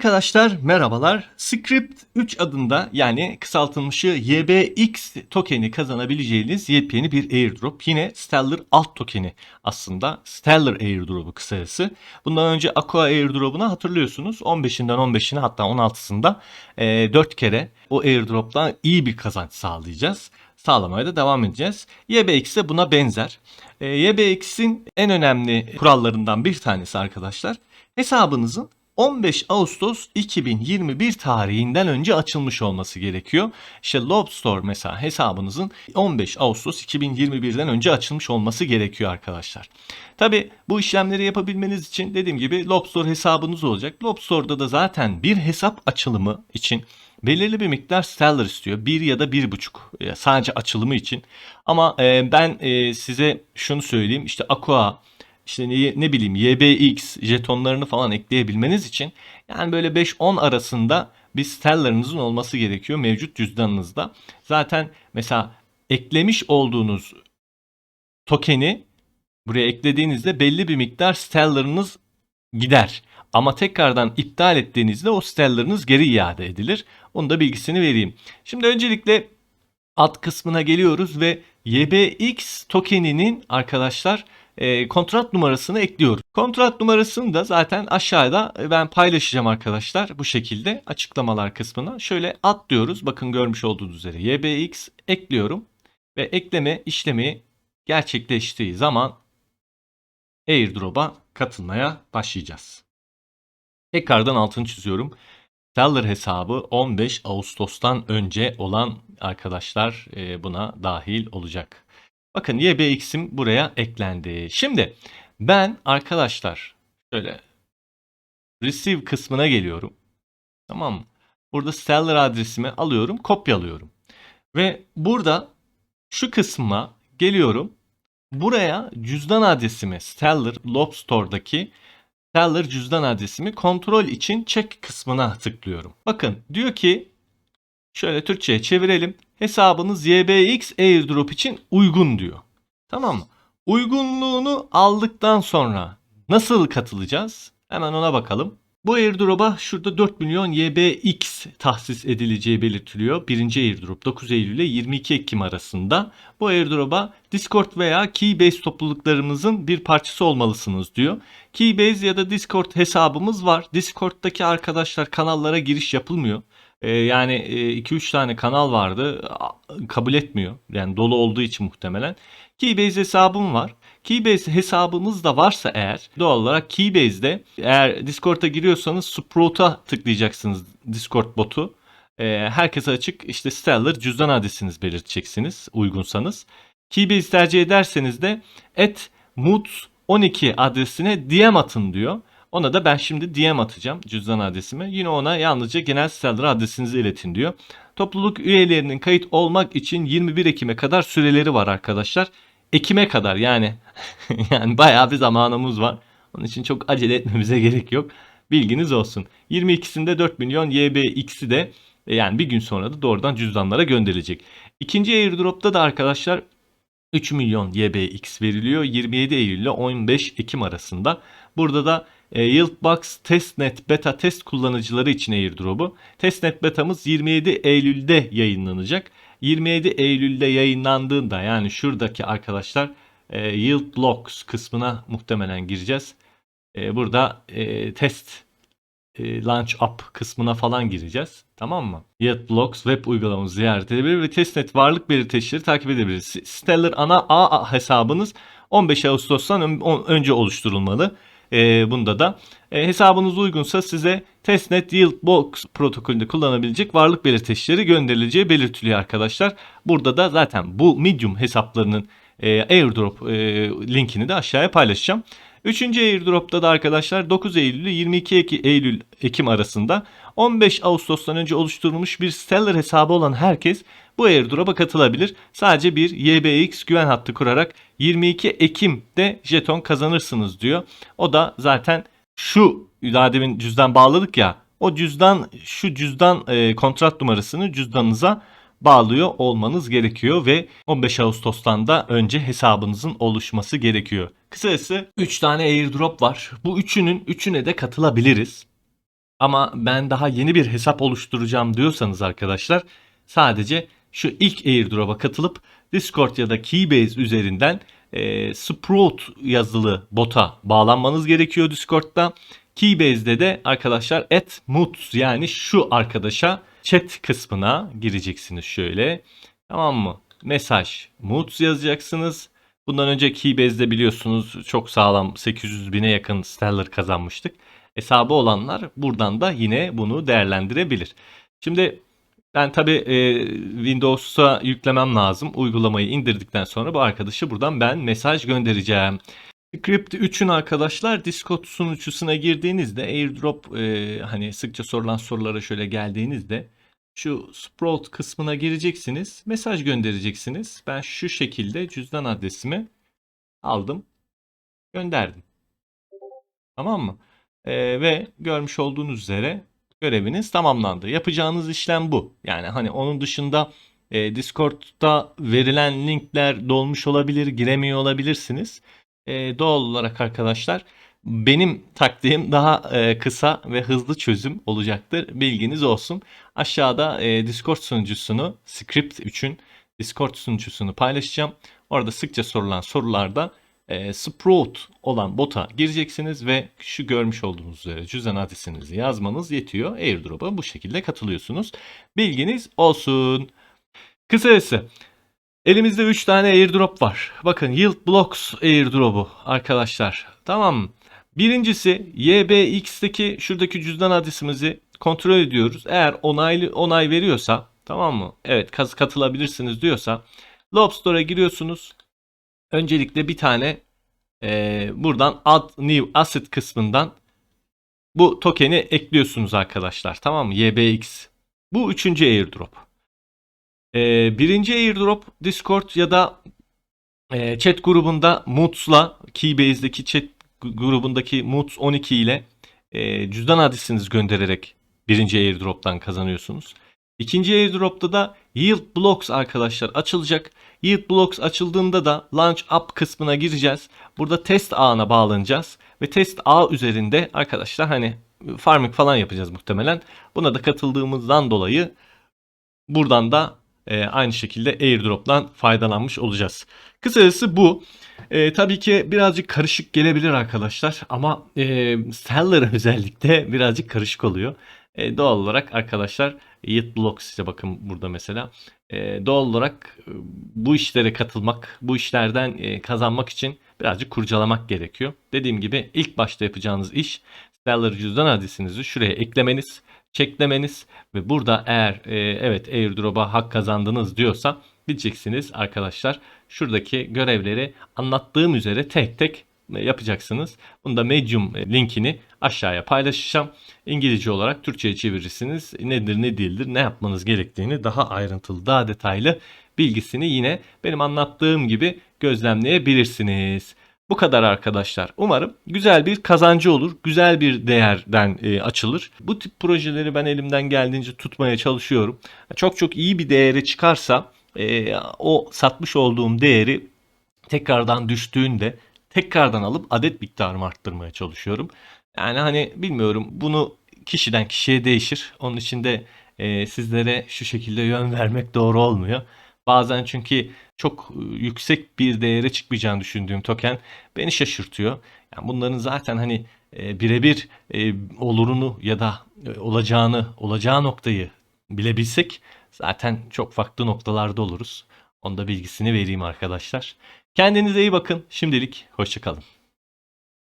Arkadaşlar merhabalar. Script 3 adında yani kısaltılmışı YBX tokeni kazanabileceğiniz yepyeni bir airdrop. Yine Stellar alt tokeni aslında. Stellar airdrop'u kısası. Bundan önce Aqua airdrop'unu hatırlıyorsunuz. 15'inden 15'ine hatta 16'sında e, 4 kere o airdrop'tan iyi bir kazanç sağlayacağız. Sağlamaya da devam edeceğiz. YBX de buna benzer. E, YBX'in en önemli kurallarından bir tanesi arkadaşlar. Hesabınızın 15 Ağustos 2021 tarihinden önce açılmış olması gerekiyor. İşte Lobstore mesela hesabınızın 15 Ağustos 2021'den önce açılmış olması gerekiyor arkadaşlar. Tabi bu işlemleri yapabilmeniz için dediğim gibi Lobstore hesabınız olacak. Lobstore'da da zaten bir hesap açılımı için belirli bir miktar stellar istiyor. Bir ya da bir buçuk e, sadece açılımı için. Ama e, ben e, size şunu söyleyeyim işte Aqua işte ne, ne bileyim YBX jetonlarını falan ekleyebilmeniz için yani böyle 5-10 arasında bir stellarınızın olması gerekiyor mevcut cüzdanınızda. Zaten mesela eklemiş olduğunuz tokeni buraya eklediğinizde belli bir miktar stellarınız gider. Ama tekrardan iptal ettiğinizde o stellarınız geri iade edilir. Onu da bilgisini vereyim. Şimdi öncelikle alt kısmına geliyoruz ve YBX tokeninin arkadaşlar e, kontrat numarasını ekliyoruz. Kontrat numarasını da zaten aşağıda e, ben paylaşacağım arkadaşlar bu şekilde açıklamalar kısmına. Şöyle atlıyoruz. Bakın görmüş olduğunuz üzere YBX ekliyorum ve ekleme işlemi gerçekleştiği zaman airdrop'a katılmaya başlayacağız. Tekrardan altını çiziyorum. Stellar hesabı 15 Ağustos'tan önce olan arkadaşlar e, buna dahil olacak. Bakın YBX'im buraya eklendi. Şimdi ben arkadaşlar şöyle receive kısmına geliyorum. Tamam mı? Burada Stellar adresimi alıyorum, kopyalıyorum. Ve burada şu kısma geliyorum. Buraya cüzdan adresimi Stellar Lobstore'daki Stellar cüzdan adresimi kontrol için check kısmına tıklıyorum. Bakın diyor ki şöyle Türkçe'ye çevirelim. Hesabınız YBX airdrop için uygun diyor. Tamam mı? Uygunluğunu aldıktan sonra nasıl katılacağız? Hemen ona bakalım. Bu airdrop'a şurada 4 milyon YBX tahsis edileceği belirtiliyor. Birinci airdrop 9 Eylül ile 22 Ekim arasında. Bu airdrop'a Discord veya Keybase topluluklarımızın bir parçası olmalısınız diyor. Keybase ya da Discord hesabımız var. Discord'daki arkadaşlar kanallara giriş yapılmıyor. Ee, yani 2-3 e, tane kanal vardı. Kabul etmiyor. Yani dolu olduğu için muhtemelen. Keybase hesabım var. Keybase hesabınız da varsa eğer doğal olarak Keybase'de eğer Discord'a giriyorsanız Sprout'a tıklayacaksınız Discord botu. Ee, herkese açık işte Stellar cüzdan adresiniz belirteceksiniz uygunsanız. Keybase tercih ederseniz de et Moods 12 adresine DM atın diyor. Ona da ben şimdi DM atacağım cüzdan adresime. Yine ona yalnızca genel siteler adresinizi iletin diyor. Topluluk üyelerinin kayıt olmak için 21 Ekim'e kadar süreleri var arkadaşlar. Ekim'e kadar yani yani bayağı bir zamanımız var. Onun için çok acele etmemize gerek yok. Bilginiz olsun. 22'sinde 4 milyon YBX'i de e, yani bir gün sonra da doğrudan cüzdanlara gönderilecek. İkinci airdrop'ta da arkadaşlar 3 milyon YBX veriliyor 27 Eylül ile 15 Ekim arasında. Burada da e, Yieldbox Testnet Beta test kullanıcıları için airdrop'u. Testnet Beta'mız 27 Eylül'de yayınlanacak. 27 Eylül'de yayınlandığında yani şuradaki arkadaşlar e, Yield Blocks kısmına muhtemelen gireceğiz. E, burada e, test e, Launch Up kısmına falan gireceğiz. Tamam mı? Yield Blocks web uygulamamızı ziyaret edebilir ve testnet varlık belirteçleri takip edebiliriz. Stellar ana A hesabınız 15 Ağustos'tan önce oluşturulmalı. E, bunda da e, hesabınız uygunsa size testnet yield box protokolünde kullanabilecek varlık belirteçleri gönderileceği belirtiliyor arkadaşlar. Burada da zaten bu medium hesaplarının e, airdrop e, linkini de aşağıya paylaşacağım. Üçüncü airdrop'ta da arkadaşlar 9 Eylül ile 22 Eylül Ekim arasında 15 Ağustos'tan önce oluşturulmuş bir Stellar hesabı olan herkes bu airdrop'a katılabilir. Sadece bir YBX güven hattı kurarak 22 Ekim'de jeton kazanırsınız diyor. O da zaten şu daha demin cüzdan bağladık ya o cüzdan şu cüzdan e, kontrat numarasını cüzdanınıza bağlıyor olmanız gerekiyor ve 15 Ağustos'tan da önce hesabınızın oluşması gerekiyor. Kısacası 3 tane airdrop var. Bu üçünün üçüne de katılabiliriz. Ama ben daha yeni bir hesap oluşturacağım diyorsanız arkadaşlar sadece şu ilk airdrop'a katılıp Discord ya da Keybase üzerinden e, Sprout yazılı bota bağlanmanız gerekiyor Discord'da. Keybase'de de arkadaşlar at moods yani şu arkadaşa chat kısmına gireceksiniz şöyle. Tamam mı? Mesaj moods yazacaksınız. Bundan önce Keybase'de biliyorsunuz çok sağlam 800 bine yakın Stellar kazanmıştık. Hesabı olanlar buradan da yine bunu değerlendirebilir. Şimdi ben tabi e, Windows'a yüklemem lazım. Uygulamayı indirdikten sonra bu arkadaşı buradan ben mesaj göndereceğim. Script 3'ün arkadaşlar Discord sunucusuna girdiğinizde airdrop e, hani sıkça sorulan sorulara şöyle geldiğinizde şu Sprout kısmına gireceksiniz. Mesaj göndereceksiniz. Ben şu şekilde cüzdan adresimi aldım. Gönderdim. Tamam mı? E, ve görmüş olduğunuz üzere göreviniz tamamlandı. Yapacağınız işlem bu. Yani hani onun dışında e, Discord'da verilen linkler dolmuş olabilir, giremiyor olabilirsiniz. E, doğal olarak arkadaşlar benim taktiğim daha e, kısa ve hızlı çözüm olacaktır. Bilginiz olsun. Aşağıda e, Discord sunucusunu, Script 3'ün Discord sunucusunu paylaşacağım. Orada sıkça sorulan sorularda e, Sprout olan bota gireceksiniz ve şu görmüş olduğunuz üzere cüzdan adresinizi yazmanız yetiyor. Airdrop'a bu şekilde katılıyorsunuz. Bilginiz olsun. Kısacası elimizde 3 tane airdrop var. Bakın Yield Blocks airdrop'u arkadaşlar. Tamam? Birincisi YBX'teki şuradaki cüzdan adresimizi kontrol ediyoruz. Eğer onaylı onay veriyorsa tamam mı? Evet katılabilirsiniz diyorsa Lobster'a giriyorsunuz. Öncelikle bir tane e, buradan add new asset kısmından bu tokeni ekliyorsunuz arkadaşlar. Tamam mı? YBX. Bu üçüncü airdrop. E, birinci airdrop Discord ya da e, chat grubunda Moods'la Keybase'deki chat grubundaki Moods 12 ile e, cüzdan adresinizi göndererek birinci airdrop'tan kazanıyorsunuz. İkinci airdrop'ta da Yield Blocks arkadaşlar açılacak. Yield Blocks açıldığında da Launch Up kısmına gireceğiz. Burada test ağına bağlanacağız. Ve test ağ üzerinde arkadaşlar hani farming falan yapacağız muhtemelen. Buna da katıldığımızdan dolayı buradan da e, aynı şekilde airdrop'tan faydalanmış olacağız. Kısacası bu. E, tabii ki birazcık karışık gelebilir arkadaşlar ama e, seller özellikle birazcık karışık oluyor. E, doğal olarak arkadaşlar Yield Blocks işte bakın burada mesela. E, doğal olarak e, bu işlere katılmak, bu işlerden e, kazanmak için birazcık kurcalamak gerekiyor. Dediğim gibi ilk başta yapacağınız iş Stellar cüzdan adresinizi şuraya eklemeniz, çeklemeniz ve burada eğer e, evet airdrop'a hak kazandınız diyorsa bileceksiniz arkadaşlar. Şuradaki görevleri anlattığım üzere tek tek yapacaksınız. Bunu da Medium linkini aşağıya paylaşacağım. İngilizce olarak Türkçe'ye çevirirsiniz. Nedir ne değildir ne yapmanız gerektiğini daha ayrıntılı daha detaylı bilgisini yine benim anlattığım gibi gözlemleyebilirsiniz. Bu kadar arkadaşlar. Umarım güzel bir kazancı olur. Güzel bir değerden e, açılır. Bu tip projeleri ben elimden geldiğince tutmaya çalışıyorum. Çok çok iyi bir değere çıkarsa e, o satmış olduğum değeri tekrardan düştüğünde tekrardan alıp adet miktarımı arttırmaya çalışıyorum. Yani hani bilmiyorum bunu kişiden kişiye değişir. Onun için de e, sizlere şu şekilde yön vermek doğru olmuyor. Bazen çünkü çok e, yüksek bir değere çıkmayacağını düşündüğüm token beni şaşırtıyor. Yani bunların zaten hani e, birebir e, olurunu ya da e, olacağını, olacağı noktayı bilebilsek zaten çok farklı noktalarda oluruz. Onda bilgisini vereyim arkadaşlar. Kendinize iyi bakın. Şimdilik hoşçakalın.